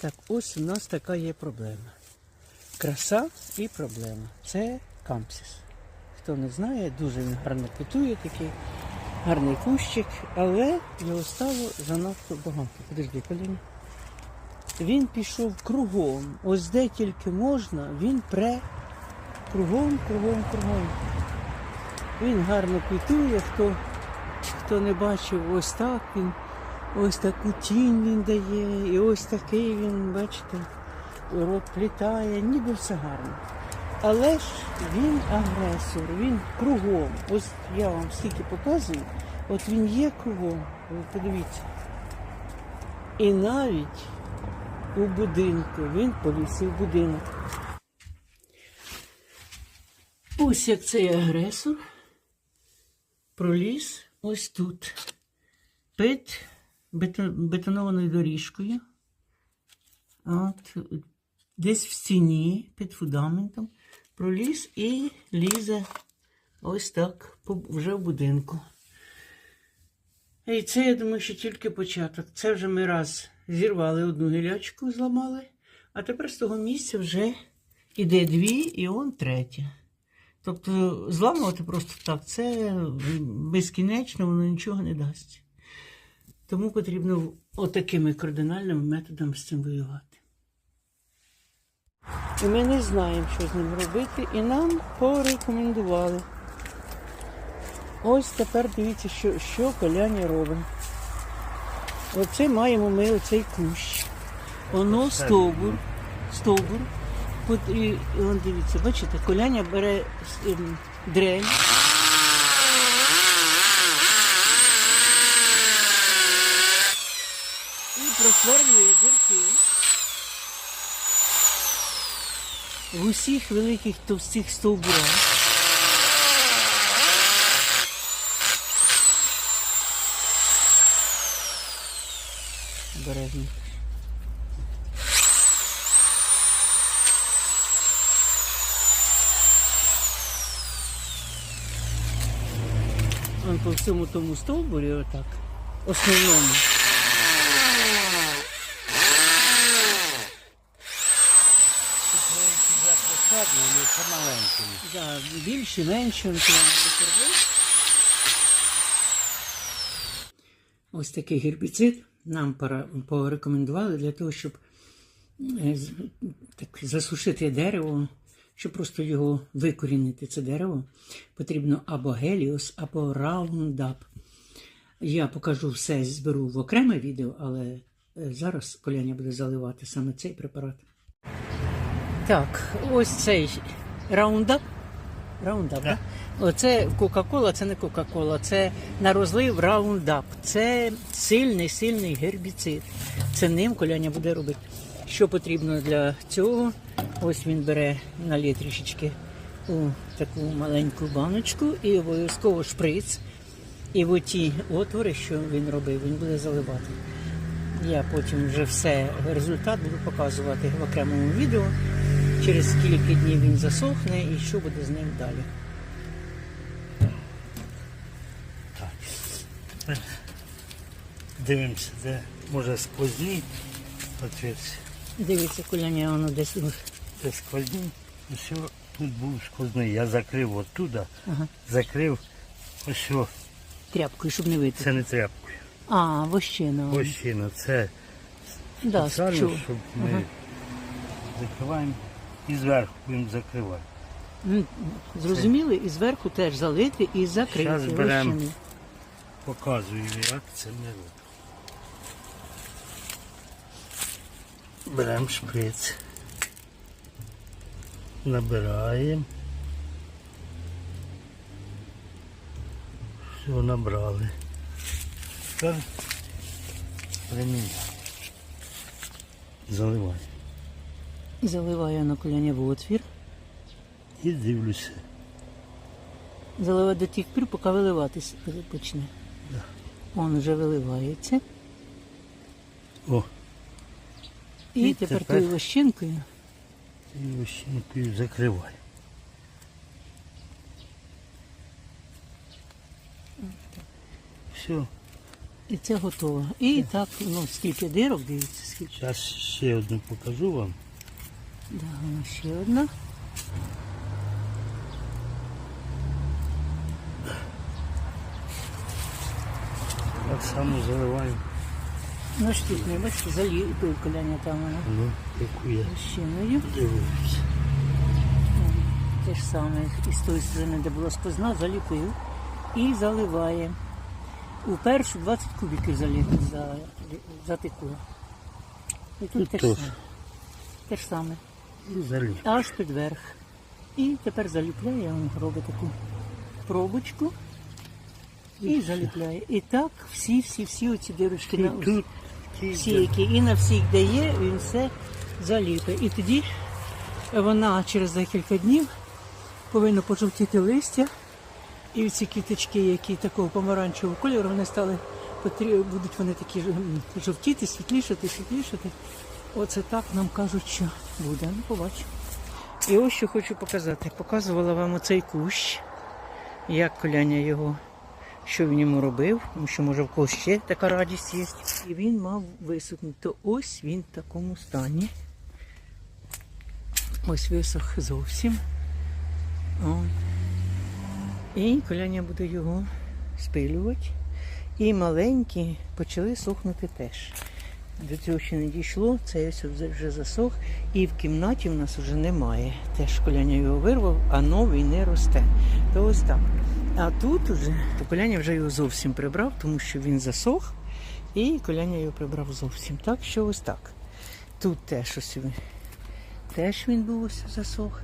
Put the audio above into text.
Так, ось у нас така є проблема. Краса і проблема. Це кампсіс. Хто не знає, дуже він гарно квітує, такий гарний кущик, але його стало занадто багато. Подожди, коліна. Він пішов кругом. Ось де тільки можна, він пре кругом, кругом, кругом. Він гарно квітує, хто, хто не бачив, ось так він, ось таку тінь він дає, і ось такий він, бачите, рот плітає, ніби все гарно. Але ж він агресор, він кругом. Ось я вам стільки показую, от він є кругом. Ви подивіться. І навіть у будинку він повісив будинок. Ось як цей агресор проліз ось тут. Бето- бетонованою доріжкою. От, десь в стіні під фундаментом проліз і лізе ось так вже в будинку. І це, я думаю, що тільки початок. Це вже ми раз зірвали одну гілячку, зламали, а тепер з того місця вже іде дві, і он третя. Тобто зламувати просто так, це безкінечно, воно нічого не дасть. Тому потрібно отакими кардинальними методами з цим воювати. І ми не знаємо, що з ним робити, і нам порекомендували. Ось тепер дивіться, що, що коляня робить. Оце маємо ми оцей кущ. Воно стовбур, стовбур. От, і, і дивіться, бачите, коляня бере ем, дрель. Просверлює дірки. В усіх великих товстих стовбурах. Обережно. Вон по всьому тому стовбурі отак. Основному. Посадно, але це маленький. Да, більше, менше. он. Ось такий гербіцид нам порекомендували для того, щоб е, так, засушити дерево, щоб просто його викорінити, це дерево, потрібно або геліос, або раундап. Я покажу все, зберу в окреме відео, але е, зараз Коляня буде заливати саме цей препарат. Так, ось цей раундап. Раундап, так? Оце Кока-Кола, це не Кока-Кола, це на розлив раундап. Це сильний, сильний гербіцид. Це ним коляня буде робити. Що потрібно для цього? Ось він бере налє трішечки у таку маленьку баночку і обов'язково шприц. І в ті отвори, що він робив, він буде заливати. Я потім вже все результат буду показувати в окремому відео. Через кілька днів він засохне і що буде з ним далі. Дивимося, де може сквозні отверстия. Дивіться, коляня, воно десь. Де сквозні. Ось тут був сквозний. Я закрив оттуда, Ага. закрив ось тряпкою, щоб не вийти. Це не тряпкою. А, вощина. Ось ще на це да, спеціально, щоб ми закриваємо і зверху будемо закривати. М, Зрозуміли, і зверху теж залити і закрити. Щас берем. вощини. Показую, як це ми робимо. Беремо шприц. Набираємо. Все набрали. Тепер приміняємо. Заливаємо. Заливаю на коляня в отвір. І дивлюся. Заливаю до тих пір, поки виливатись почне. Он вже виливається. О, І, І тепер, тою вощинкою і ощінкою закриваю. Все. і це готово. І так, ну, скільки дирок, дивіться, Зараз ще одну покажу вам. Да, ще одна. Так само заливаємо. Ну ж тут не бачите, залів той коляня там вона Ну, яку я щиною. дивлюся. Те ж саме і з тої сторони, де була сквозна, заліпив і заливає. У першу 20 кубиків залі... за... затекло. І тут Тут теж. саме. Те ж саме. І залив. Аж під верх. І тепер заліпляє, робить таку пробочку і заліпляє. І так всі, всі, всі оці дирочки на І тут всі, які і на всіх, де є, він все заліпить. І тоді вона через декілька днів повинна пожовтіти листя. І ці квіточки, які такого помаранчевого кольору, вони стали будуть вони такі жовтіти, світлішати, світлішати. Оце так нам кажуть, що буде. Ну, побачимо. І ось що хочу показати. Показувала вам оцей кущ, як коляня його, що він йому робив, тому що може в когось ще така радість є. І він мав висохнути. То ось він в такому стані. Ось висох зовсім. О. І коляня буде його спилювати. І маленькі почали сохнути теж. До цього ще не дійшло, це ось вже- засох. І в кімнаті в нас вже немає. Теж коляня його вирвав, а новий не росте. То ось так. А тут уже коляня вже його зовсім прибрав, тому що він засох, і коляня його прибрав зовсім. Так що ось так. Тут теж ось він. Теж він був ось засох.